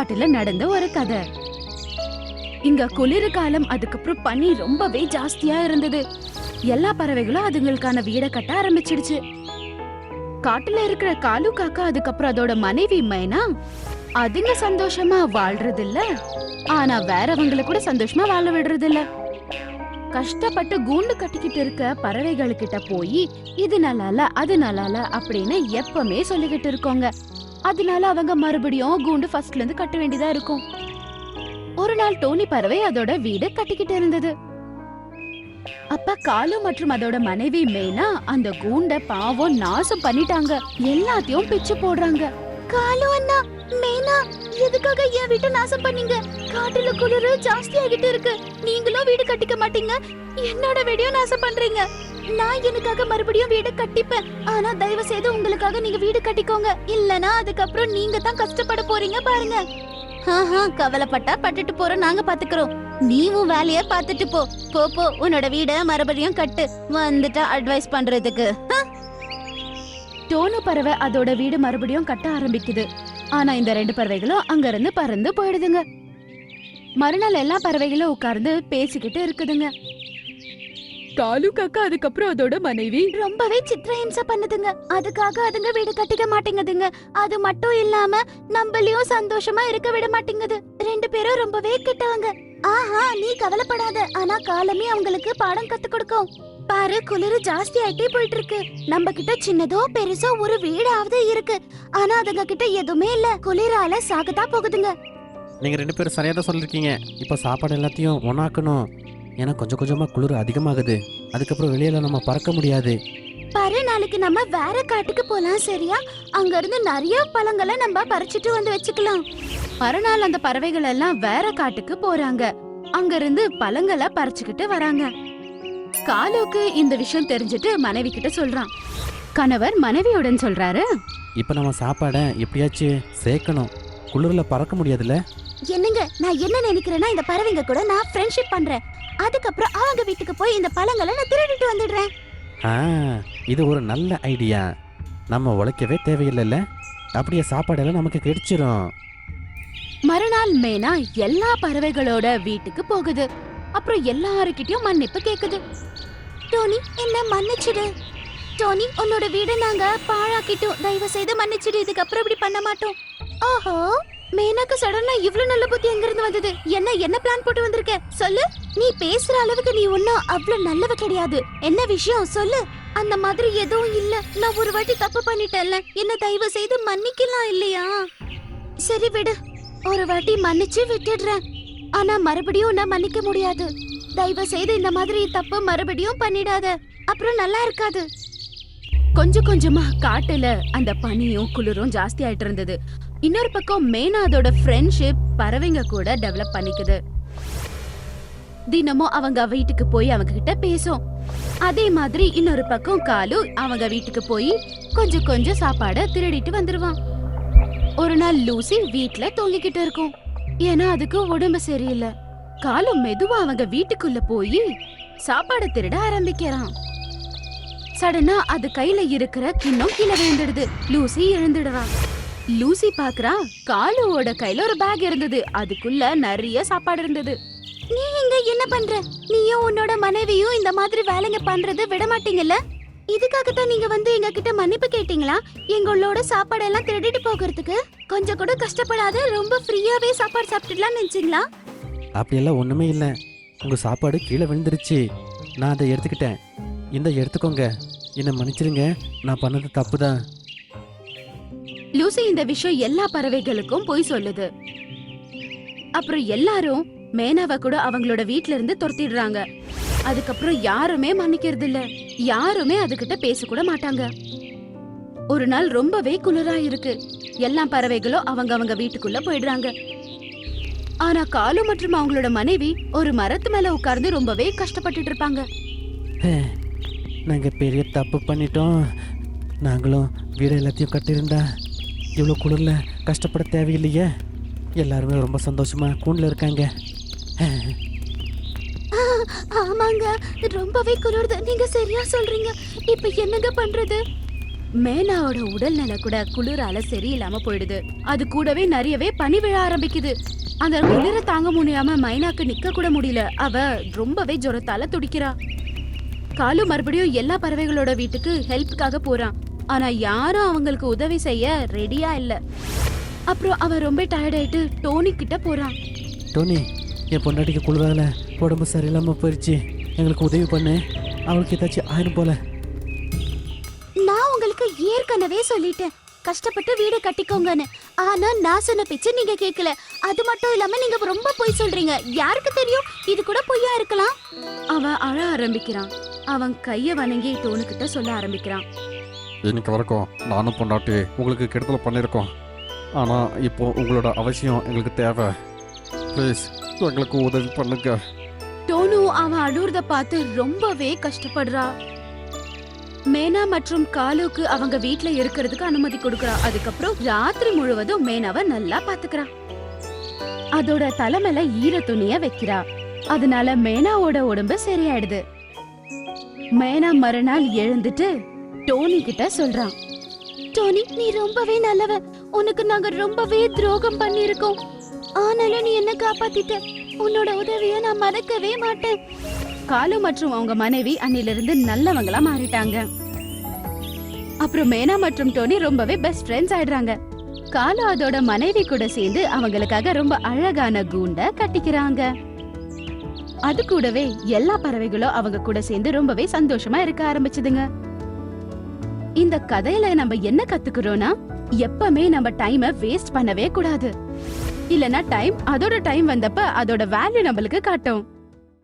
காட்டுல நடந்த ஒரு கதை. இங்க குளிர் காலம் அதுக்கப்புறம் பனி ரொம்பவே ஜாஸ்தியா இருந்தது. எல்லா பறவைகளும் அதுங்களுக்கான வீட கட்ட ஆரம்பிச்சிடுச்சு. காட்டுல இருக்கிற காலு காக்கா அதுக்கப்புறம் அதோட மனைவி மைனா அதுங்க சந்தோஷமா வாழ்றது இல்ல ஆனா வேறவங்கள கூட சந்தோஷமா வாழ விடுறது இல்ல கஷ்டப்பட்டு கூண்டு கட்டிக்கிட்டு இருக்க பறவைகள் கிட்ட போய் இது நல்லால அது நல்லால அப்படின்னு எப்பவுமே சொல்லிக்கிட்டு இருக்கோங்க. அதனால அவங்க மறுபடியும் கூண்டு ஃபர்ஸ்ட்ல இருந்து கட்ட வேண்டியதா இருக்கும். ஒரு நாள் டோனி பறவை அதோட வீடு கட்டிக்கிட்டு இருந்தது. அப்ப காலு மற்றும் அதோட மனைவி மேனா அந்த கூண்ட பாவம் நாசம் பண்ணிட்டாங்க. எல்லாத்தையும் பிச்சு போடுறாங்க. காலு அண்ணா மேனா எதுக்காக என் வீட்டை நாசம் பண்ணீங்க? காட்டுல குளிர் ஜாஸ்தி ஆகிட்டு இருக்கு. நீங்களும் வீடு கட்டிக்க மாட்டீங்க. என்னோட வீடியோ நாசம் பண்றீங்க. நான் எனக்காக மறுபடியும் வீடு கட்டிப்பேன். ஆனா தயவு செய்து உங்களுக்காக நீங்க வீடு கட்டிக்கோங்க. இல்லனா அதுக்கப்புறம் நீங்க தான் கஷ்டப்பட போறீங்க பாருங்க. ஆஹா கவலைப்பட்டா பட்டுட்டு போறோம். நாங்க பாத்துக்கிறோம். நீ உன் வேலைய பாத்துட்டு போ. போ போ. உன்னோட வீட மறுபடியும் கட்டு. வந்துட்டா அட்வைஸ் பண்றதுக்கு. டோனு பறவை அதோட வீடு மறுபடியும் கட்ட ஆரம்பிக்குது. ஆனா இந்த ரெண்டு பறவைகளும் அங்க இருந்து பறந்து போயிடுதுங்க. மறுநாள் எல்லா பறவைகளும் உட்கார்ந்து பேசிக்கிட்டு இருக்குதுங்க. காலு காக்கா அதுக்கப்புறம் அதோட மனைவி. ரொம்பவே சித்திரஹிம்சை பண்ணுதுங்க. அதுக்காக அதுங்க வீடு கட்டிக்க மாட்டேங்குதுங்க. அது மட்டும் இல்லாம நம்மளையும் சந்தோஷமா இருக்க விட மாட்டேங்குது. ரெண்டு பேரும் ரொம்பவே கெட்டவங்க. ஆஹா நீ கவலைப்படாத. ஆனா காலமே அவங்களுக்கு பாடம் கத்து கொடுக்கும். பாரு குளிர் ஜாஸ்தி ஆயிட்டே போயிட்டு இருக்கு நம்ம கிட்ட சின்னதோ பெருசோ ஒரு வீடாவது இருக்கு. ஆனா அதுங்க கிட்ட எதுவுமே இல்ல. குளிரால சாகதான் போகுதுங்க. நீங்கள் ரெண்டு பேரும் சரியாக தான் சொல்லியிருக்கீங்க இப்போ சாப்பாடு எல்லாத்தையும் ஒன்றாக்கணும் ஏன்னா கொஞ்சம் கொஞ்சமாக குளிர் அதிகமாகுது. அதுக்கப்புறம் வெளியில் நம்ம பறக்க முடியாது. பாரு நாளைக்கு நம்ம வேற காட்டுக்கு போலாம் சரியா? அங்க இருந்து நிறைய பழங்களை நம்ம பறிச்சிட்டு வந்து வச்சுக்கலாம். மறுநாள் அந்த பறவைகள் எல்லாம் வேற காட்டுக்கு போறாங்க. அங்க இருந்து பழங்களை பறிச்சுக்கிட்டு வராங்க. காலுக்கு இந்த விஷயம் தெரிஞ்சுட்டு மனைவி கிட்ட சொல்றான். கணவர் மனைவியுடன் சொல்றாரு இப்போ நம்ம சாப்பாடை எப்படியாச்சும் சேர்க்கணும். குளிரில் பறக்க முடியாதுல்ல? என்னங்க நான் என்ன நினைக்கிறேன்னா இந்த பறவைங்க கூட நான் ஃப்ரெண்ட்ஷிப் பண்றேன். அதுக்கப்புறம் அவங்க வீட்டுக்கு போய் இந்த பழங்களை நான் திருடிட்டு வந்துடுறேன். ஆ இது ஒரு நல்ல ஐடியா. நம்ம உழைக்கவே தேவையில்லைல்ல? அப்படியே சாப்பாடெல்லாம் நமக்கு கிடைச்சிரும். மறுநாள் மேனா எல்லா பறவைகளோட வீட்டுக்கு போகுது. அப்புறம் எல்லாருக்கிட்டயும் மன்னிப்பு கேக்குது. டோனி என்ன மன்னிச்சிடு. டோனி உன்னோட வீட நாங்க பாழாக்கிட்டோம். தயவு செய்து மன்னிச்சிடு. இதுக்கப்புறம் இப்படி பண்ண மாட்டோம். ஓஹோ. மேனாக்கு சடனா இவ்ளோ நல்ல புத்தி எங்க இருந்து வந்தது? என்ன என்ன பிளான் போட்டு வந்திருக்க? சொல்லு. நீ பேசுற அளவுக்கு நீ ஒன்னும் அவ்ளோ நல்லவ கிடையாது. என்ன விஷயம்? சொல்லு. அந்த மாதிரி எதுவும் இல்ல. நான் ஒரு வாட்டி தப்பு பண்ணிட்டேன்ல. என்ன தயவு செய்து மன்னிக்கலாம் இல்லையா? சரி விடு. ஒரு வாட்டி மன்னிச்சு விட்டுடுறேன். ஆனா மறுபடியும் நான் மன்னிக்க முடியாது. தயவு செய்து இந்த மாதிரி தப்பு மறுபடியும் பண்ணிடாத. அப்புறம் நல்லா இருக்காது. கொஞ்சம் கொஞ்சமா காட்டுல அந்த பனியும் குளிரும் ஜாஸ்தி ஆயிட்டு இருந்தது. இன்னொரு பக்கம் மேனா அதோட ஃப்ரெண்ட்ஷிப் பறவைங்க கூட டெவலப் பண்ணிக்குது. தினமும் அவங்க வீட்டுக்கு போய் அவங்க கிட்ட பேசும். அதே மாதிரி இன்னொரு பக்கம் காலு அவங்க வீட்டுக்கு போய் கொஞ்சம் கொஞ்சம் சாப்பாட திருடிட்டு வந்துருவான். ஒரு நாள் லூசி வீட்ல தூங்கிக்கிட்டு இருக்கும். ஏன்னா அதுக்கு உடம்பு சரியில்லை. காலு மெதுவா அவங்க வீட்டுக்குள்ள போய் சாப்பாடு திருட ஆரம்பிக்கிறான். சடனா அது கையில இருக்கிற கிண்ணம் கீழே விழுந்துடுது. லூசி எழுந்துடுறான் லூசி பாக்குறா? காலுவோட கையில ஒரு பேக் இருந்தது. அதுக்குள்ள நிறைய சாப்பாடு இருந்தது. நீ இங்க என்ன பண்ற? நீயும் உன்னோட மனைவியும் இந்த மாதிரி வேலைங்க பண்றது விட மாட்டீங்கல்ல? இதுக்காக தான் நீங்க வந்து எங்க கிட்ட மன்னிப்பு கேட்டீங்களா? எங்களோட சாப்பாடு எல்லாம் திருடிட்டு போகிறதுக்கு? கொஞ்சம் கூட கஷ்டப்படாத ரொம்ப ஃப்ரீயாவே சாப்பாடு சாப்பிட்டுலாம் நினைச்சீங்களா? அப்படியெல்லாம் ஒன்றுமே இல்லை. உங்கள் சாப்பாடு கீழே விழுந்துருச்சு. நான் அதை எடுத்துக்கிட்டேன். இந்த எடுத்துக்கோங்க. என்னை மன்னிச்சிருங்க. நான் பண்ணது தப்பு தான் லூசி இந்த விஷயம் எல்லா பறவைகளுக்கும் போய் சொல்லுது. அப்புறம் எல்லாரும் மேனாவை கூட அவங்களோட வீட்ல இருந்து துரத்திடுறாங்க. அதுக்கப்புறம் யாருமே மன்னிக்கிறது இல்ல யாருமே அதுகிட்ட பேச கூட மாட்டாங்க. ஒரு நாள் ரொம்பவே குளிரா இருக்கு எல்லா பறவைகளும் அவங்க அவங்க வீட்டுக்குள்ள போயிடுறாங்க. ஆனா காலு மற்றும் அவங்களோட மனைவி ஒரு மரத்து மேல உட்கார்ந்து ரொம்பவே கஷ்டப்பட்டுட்டு இருப்பாங்க. நாங்கள் பெரிய தப்பு பண்ணிட்டோம். நாங்களும் வீடு எல்லாத்தையும் கட்டியிருந்தா இவ்வளோ குளிரில் கஷ்டப்பட தேவையில்லையே. எல்லாருமே ரொம்ப சந்தோஷமாக கூண்டில் இருக்காங்க. ஆமாங்க. ரொம்பவே குளிருது. நீங்க சரியா சொல்றீங்க. இப்ப என்னங்க பண்றது? மேனாவோட உடல்நல கூட குளிரால சரியில்லாம போயிடுது. அது கூடவே நிறையவே பனி விழ ஆரம்பிக்குது. அந்த குளிர தாங்க முடியாம மைனாக்கு நிக்க கூட முடியல. அவ ரொம்பவே ஜொரத்தால துடிக்கிறா. காலு மறுபடியும் எல்லா பறவைகளோட வீட்டுக்கு ஹெல்ப்புக்காக போறான் ஆனா யாரும் அவங்களுக்கு உதவி செய்ய ரெடியா இல்ல. அப்புறம் அவன் ரொம்ப டயர்ட் ஆயிட்டு டோனி கிட்ட போறான் டோனி என் பொண்டாட்டிக்கு குளிரால உடம்பு சரியில்லாமல் போயிடுச்சு எங்களுக்கு உதவி பண்ணு. அவளுக்கு ஏதாச்சும் ஆயிரும் போல. நான் உங்களுக்கு ஏற்கனவே சொல்லிட்டேன். கஷ்டப்பட்டு வீடு கட்டிக்கோங்கன்னு. ஆனா நான் சொன்ன பேச்சு நீங்க கேட்கல அது மட்டும் இல்லாம நீங்க ரொம்ப பொய் சொல்றீங்க. யாருக்கு தெரியும்? இது கூட பொய்யா இருக்கலாம். அவன் அழ ஆரம்பிக்கிறான். அவன் கைய வணங்கி டோனுக்கிட்ட சொல்ல ஆரம்பிக்கிறான். இன்னைக்கு வரைக்கும் நானும் பொண்டாட்டி உங்களுக்கு கெடுதல் பண்ணியிருக்கோம். ஆனால் இப்போ உங்களோட அவசியம் எங்களுக்கு தேவை. ப்ளீஸ் எங்களுக்கு உதவி பண்ணுங்க. டோனு அவன் அழுறத பார்த்து ரொம்பவே கஷ்டப்படுறா. மேனா மற்றும் காலுக்கு அவங்க வீட்ல இருக்கிறதுக்கு அனுமதி கொடுக்கறா. அதுக்கப்புறம் ராத்திரி முழுவதும் மேனாவை நல்லா பாத்துக்கிறா அதோட தலைமையில ஈர துணிய வைக்கிறா. அதனால மேனாவோட உடம்பு சரியாயிடுது. மேனா மறுநாள் எழுந்துட்டு டோனி கிட்ட சொல்றான். டோனி நீ ரொம்பவே நல்லவ. உனக்கு நாங்க ரொம்பவே துரோகம் பண்ணிருக்கோம் ஆனாலும் நீ என்ன காப்பாத்திட்ட. உன்னோட உதவிய நான் மறக்கவே மாட்டேன். காலு மற்றும் அவங்க மனைவி அன்னிலிருந்து நல்லவங்களா மாறிட்டாங்க. அப்புறம் மேனா மற்றும் டோனி ரொம்பவே பெஸ்ட் ஃப்ரெண்ட்ஸ் ஆயிடுறாங்க. காலு அதோட மனைவி கூட சேர்ந்து அவங்களுக்காக ரொம்ப அழகான கூண்ட கட்டிக்கிறாங்க. அது கூடவே எல்லா பறவைகளும் அவங்க கூட சேர்ந்து ரொம்பவே சந்தோஷமா இருக்க ஆரம்பிச்சதுங்க. இந்த கதையில நம்ம என்ன கத்துக்கிறோம்னா எப்பவுமே நம்ம டைமை வேஸ்ட் பண்ணவே கூடாது. இல்லனா டைம் அதோட டைம் வந்தப்ப அதோட வேல்யூ நம்மளுக்கு காட்டும்.